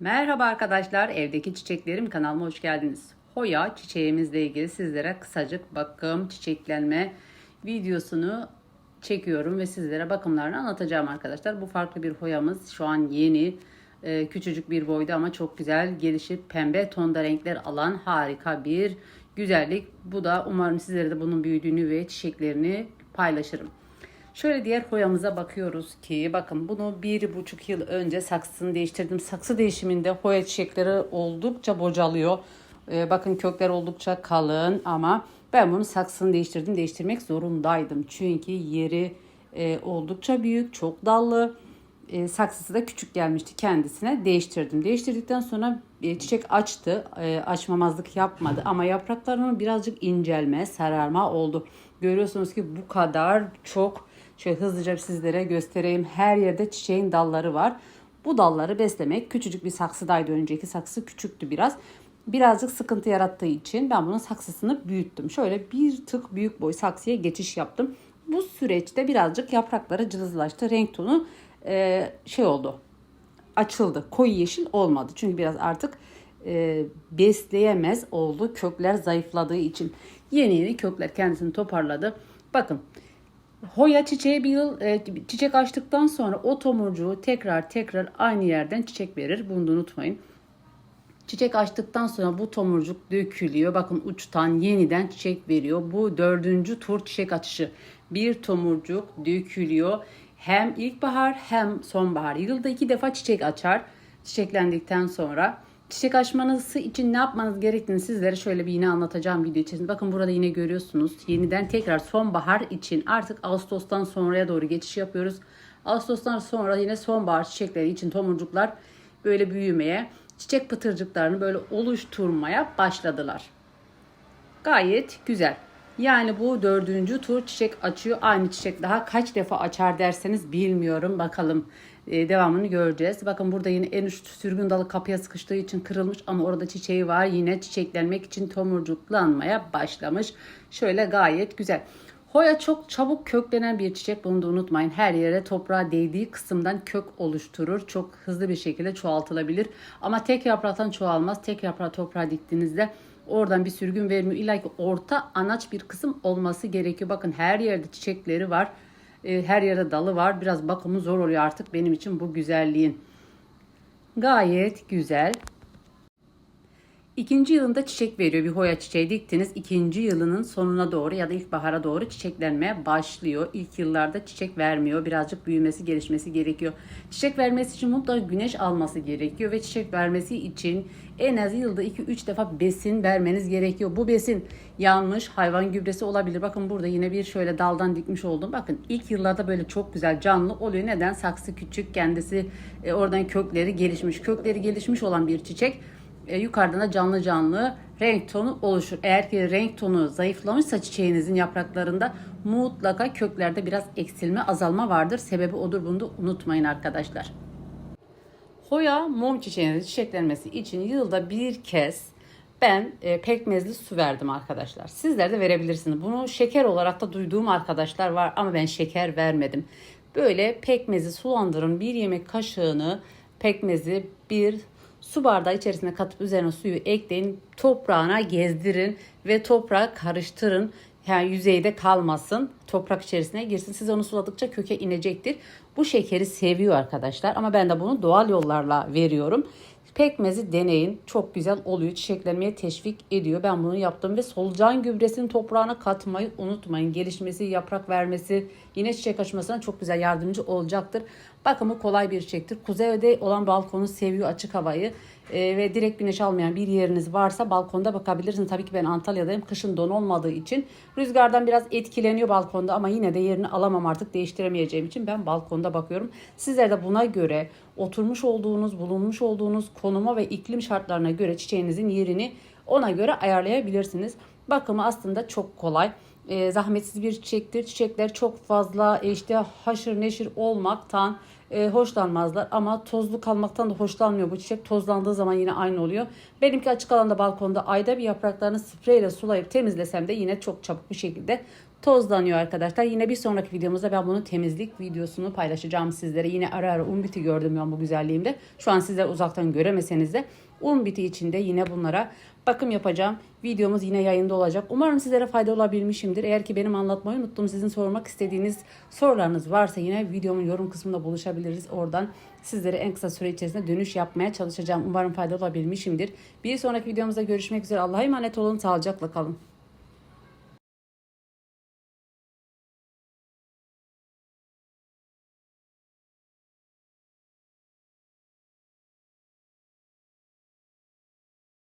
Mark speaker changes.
Speaker 1: Merhaba arkadaşlar, evdeki çiçeklerim kanalıma hoş geldiniz. Hoya çiçeğimizle ilgili sizlere kısacık bakım, çiçeklenme videosunu çekiyorum ve sizlere bakımlarını anlatacağım arkadaşlar. Bu farklı bir hoyamız. Şu an yeni, e, küçücük bir boyda ama çok güzel gelişip pembe tonda renkler alan harika bir güzellik. Bu da umarım sizlere de bunun büyüdüğünü ve çiçeklerini paylaşırım. Şöyle diğer hoyamıza bakıyoruz ki bakın bunu bir buçuk yıl önce saksısını değiştirdim. Saksı değişiminde hoya çiçekleri oldukça bocalıyor. Ee, bakın kökler oldukça kalın ama ben bunu saksısını değiştirdim. Değiştirmek zorundaydım. Çünkü yeri e, oldukça büyük, çok dallı. E, saksısı da küçük gelmişti kendisine. Değiştirdim. Değiştirdikten sonra e, çiçek açtı. E, açmamazlık yapmadı ama yapraklarının birazcık incelme, sararma oldu. Görüyorsunuz ki bu kadar çok Şöyle hızlıca sizlere göstereyim. Her yerde çiçeğin dalları var. Bu dalları beslemek küçücük bir saksıdaydı önceki saksı küçüktü biraz. Birazcık sıkıntı yarattığı için ben bunun saksısını büyüttüm. Şöyle bir tık büyük boy saksıya geçiş yaptım. Bu süreçte birazcık yaprakları cılızlaştı. Renk tonu e, şey oldu. Açıldı. Koyu yeşil olmadı. Çünkü biraz artık e, besleyemez oldu. Kökler zayıfladığı için. Yeni yeni kökler kendisini toparladı. Bakın Hoya çiçeği bir yıl e, çiçek açtıktan sonra o tomurcuğu tekrar tekrar aynı yerden çiçek verir. Bunu da unutmayın. Çiçek açtıktan sonra bu tomurcuk dökülüyor. Bakın uçtan yeniden çiçek veriyor. Bu dördüncü tur çiçek açışı. Bir tomurcuk dökülüyor. Hem ilkbahar hem sonbahar. Yılda iki defa çiçek açar. Çiçeklendikten sonra Çiçek açmanız için ne yapmanız gerektiğini sizlere şöyle bir yine anlatacağım video içerisinde. Bakın burada yine görüyorsunuz. Yeniden tekrar sonbahar için artık Ağustos'tan sonraya doğru geçiş yapıyoruz. Ağustos'tan sonra yine sonbahar çiçekleri için tomurcuklar böyle büyümeye, çiçek pıtırcıklarını böyle oluşturmaya başladılar. Gayet güzel. Yani bu dördüncü tur çiçek açıyor. Aynı çiçek daha kaç defa açar derseniz bilmiyorum. Bakalım e, devamını göreceğiz. Bakın burada yine en üst sürgün dalı kapıya sıkıştığı için kırılmış ama orada çiçeği var. Yine çiçeklenmek için tomurcuklanmaya başlamış. Şöyle gayet güzel. Hoya çok çabuk köklenen bir çiçek. Bunu da unutmayın. Her yere toprağa değdiği kısımdan kök oluşturur. Çok hızlı bir şekilde çoğaltılabilir. Ama tek yapraktan çoğalmaz. Tek yaprağı toprağa diktiğinizde oradan bir sürgün vermiyor. İlla ki orta anaç bir kısım olması gerekiyor. Bakın her yerde çiçekleri var. E, her yerde dalı var. Biraz bakımı zor oluyor artık benim için bu güzelliğin. Gayet güzel. İkinci yılında çiçek veriyor. Bir hoya çiçeği diktiniz. İkinci yılının sonuna doğru ya da ilkbahara doğru çiçeklenmeye başlıyor. İlk yıllarda çiçek vermiyor. Birazcık büyümesi, gelişmesi gerekiyor. Çiçek vermesi için mutlaka güneş alması gerekiyor ve çiçek vermesi için en az yılda 2-3 defa besin vermeniz gerekiyor. Bu besin yanmış hayvan gübresi olabilir. Bakın burada yine bir şöyle daldan dikmiş oldum. Bakın ilk yıllarda böyle çok güzel canlı oluyor. Neden? Saksı küçük kendisi e, oradan kökleri gelişmiş. Kökleri gelişmiş olan bir çiçek e, yukarıdan da canlı canlı renk tonu oluşur. Eğer ki renk tonu zayıflamışsa çiçeğinizin yapraklarında mutlaka köklerde biraz eksilme azalma vardır. Sebebi odur bunu da unutmayın arkadaşlar. Hoya mum çiçeğinin çiçeklenmesi için yılda bir kez ben e, pekmezli su verdim arkadaşlar. Sizler de verebilirsiniz. Bunu şeker olarak da duyduğum arkadaşlar var ama ben şeker vermedim. Böyle pekmezi sulandırın bir yemek kaşığını pekmezi bir su bardağı içerisine katıp üzerine suyu ekleyin. Toprağına gezdirin ve toprağı karıştırın. Yani yüzeyde kalmasın. Toprak içerisine girsin. Siz onu suladıkça köke inecektir. Bu şekeri seviyor arkadaşlar ama ben de bunu doğal yollarla veriyorum. Pekmezi deneyin. Çok güzel oluyor. Çiçeklenmeye teşvik ediyor. Ben bunu yaptım ve solucan gübresini toprağına katmayı unutmayın. Gelişmesi, yaprak vermesi, yine çiçek açmasına çok güzel yardımcı olacaktır. Bakımı kolay bir çiçektir. Kuzeyde olan balkonu seviyor açık havayı e, ve direkt güneş almayan bir yeriniz varsa balkonda bakabilirsiniz. Tabii ki ben Antalya'dayım. Kışın don olmadığı için rüzgardan biraz etkileniyor balkonda ama yine de yerini alamam artık değiştiremeyeceğim için ben balkonda bakıyorum. Sizler de buna göre oturmuş olduğunuz, bulunmuş olduğunuz konuma ve iklim şartlarına göre çiçeğinizin yerini ona göre ayarlayabilirsiniz. Bakımı aslında çok kolay. E, zahmetsiz bir çiçektir. Çiçekler çok fazla e, işte haşır neşir olmaktan e, hoşlanmazlar ama tozlu kalmaktan da hoşlanmıyor bu çiçek. Tozlandığı zaman yine aynı oluyor. Benimki açık alanda balkonda ayda bir yapraklarını spreyle sulayıp temizlesem de yine çok çabuk bir şekilde tozlanıyor arkadaşlar. Yine bir sonraki videomuzda ben bunu temizlik videosunu paylaşacağım sizlere. Yine ara ara un biti gördüm ben bu güzelliğimde. Şu an sizler uzaktan göremeseniz de un biti içinde yine bunlara bakım yapacağım. Videomuz yine yayında olacak. Umarım sizlere fayda olabilmişimdir. Eğer ki benim anlatmayı unuttum sizin sormak istediğiniz sorularınız varsa yine videomun yorum kısmında buluşabiliriz. Oradan sizlere en kısa süre içerisinde dönüş yapmaya çalışacağım. Umarım fayda olabilmişimdir. Bir sonraki videomuzda görüşmek üzere. Allah'a emanet olun. Sağlıcakla kalın.